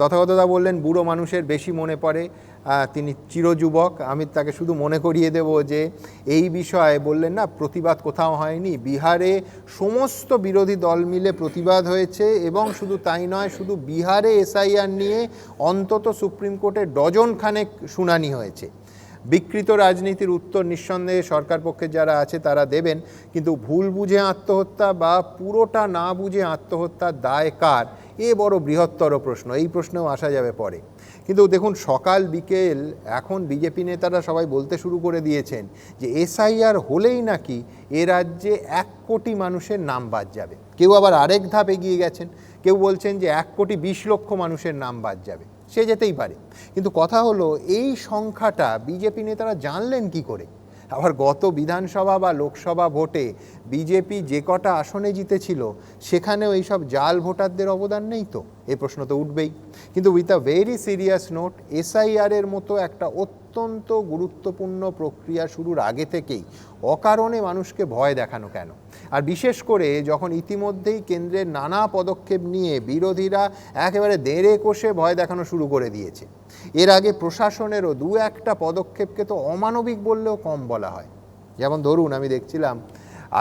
তথাগতদা বললেন, বুড়ো মানুষের বেশি মনে পড়ে তিনি চিরযুবক। আমি তাকে শুধু মনে করিয়ে দেব যে, এই বিষয়ে বললেন না, প্রতিবাদ কোথাও হয়নি। বিহারে সমস্ত বিরোধী দল মিলে প্রতিবাদ হয়েছে এবং শুধু তাই নয়, শুধু বিহারে এসআইআর নিয়ে অন্তত সুপ্রিম কোর্টে ডজন খানেক শুনানি হয়েছে। বিকৃত রাজনীতির উত্তর নিঃসন্দেহে সরকার পক্ষে যারা আছে তারা দেবেন, কিন্তু ভুল বুঝে আত্মহত্যা বা পুরোটা না বুঝে আত্মহত্যার দায় কার? এ বড় বৃহত্তর প্রশ্ন, এই প্রশ্নেও আসা যাবে পরে। কিন্তু দেখুন, সকাল বিকেল এখন বিজেপি নেতারা সবাই বলতে শুরু করে দিয়েছেন যে এসআইআর হলেই নাকি এ রাজ্যে এক কোটি মানুষের নাম বাদ যাবে। কেউ আবার আরেক ধাপ এগিয়ে গেছেন, কেউ বলছেন যে এক কোটি বিশ লক্ষ মানুষের নাম বাদ যাবে। সে যেতেই পারে। কিন্তু কথা হলো, এই সংখ্যাটা বিজেপি নেতারা জানলেন কি করে? আবার গত বিধানসভা বা লোকসভা ভোটে বিজেপি যে কটা আসনে জিতেছিল, সেখানেও এইসব জাল ভোটারদের অবদান নেই তো? এই প্রশ্ন তো উঠবেই। কিন্তু with a very serious note SIR এর মতো একটা অত্যন্ত গুরুত্বপূর্ণ প্রক্রিয়া শুরুর আগে থেকেই অকারণে মানুষকে ভয় দেখানো কেন? আর বিশেষ করে যখন ইতিমধ্যেই কেন্দ্রের নানা পদক্ষেপ নিয়ে বিরোধীরা একেবারে দেড়ে কোষে ভয় দেখানো শুরু করে দিয়েছে। এর আগে প্রশাসনেরও দু একটা পদক্ষেপকে তো অমানবিক বললেও কম বলা হয়। যেমন ধরুন, আমি দেখছিলাম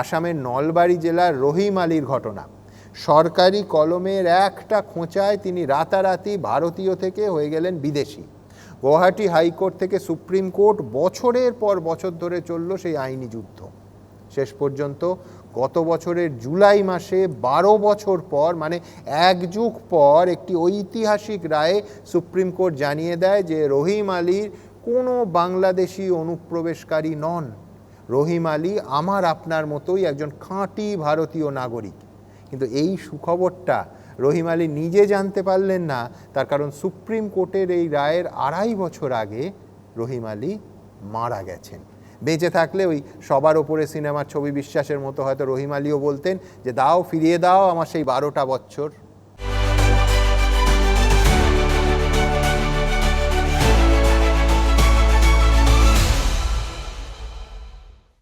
আসামের নলবাড়ি জেলার রহিম আলীর ঘটনা। সরকারি কলমের একটা খোঁচায় তিনি রাতারাতি ভারতীয় থেকে হয়ে গেলেন বিদেশি। গুয়াহাটি হাইকোর্ট থেকে সুপ্রিম কোর্ট বছরের পর বছর ধরে চলল সেই আইনি যুদ্ধ। শেষ পর্যন্ত গত বছরের জুলাই মাসে বারো বছর পর মানে এক যুগ পর একটি ঐতিহাসিক রায়ে সুপ্রিম কোর্ট জানিয়ে দেয় যে রহিম আলীর কোনো বাংলাদেশি অনুপ্রবেশকারী নন। রহিম আলী আমার আপনার মতোই একজন খাঁটি ভারতীয় নাগরিক। কিন্তু এই সুখবরটা রহিম আলী নিজে জানতে পারলেন না, তার কারণ সুপ্রিম কোর্টের এই রায়ের আড়াই বছর আগে রহিম আলী মারা গেছেন। বেঁচে থাকলে ওই সবার ওপরে সিনেমার ছবি বিশ্বাসের মতো হয়তো রহিম আলীও বলতেন যে, দাও, ফিরিয়ে দাও আমার সেই বারোটা বছর।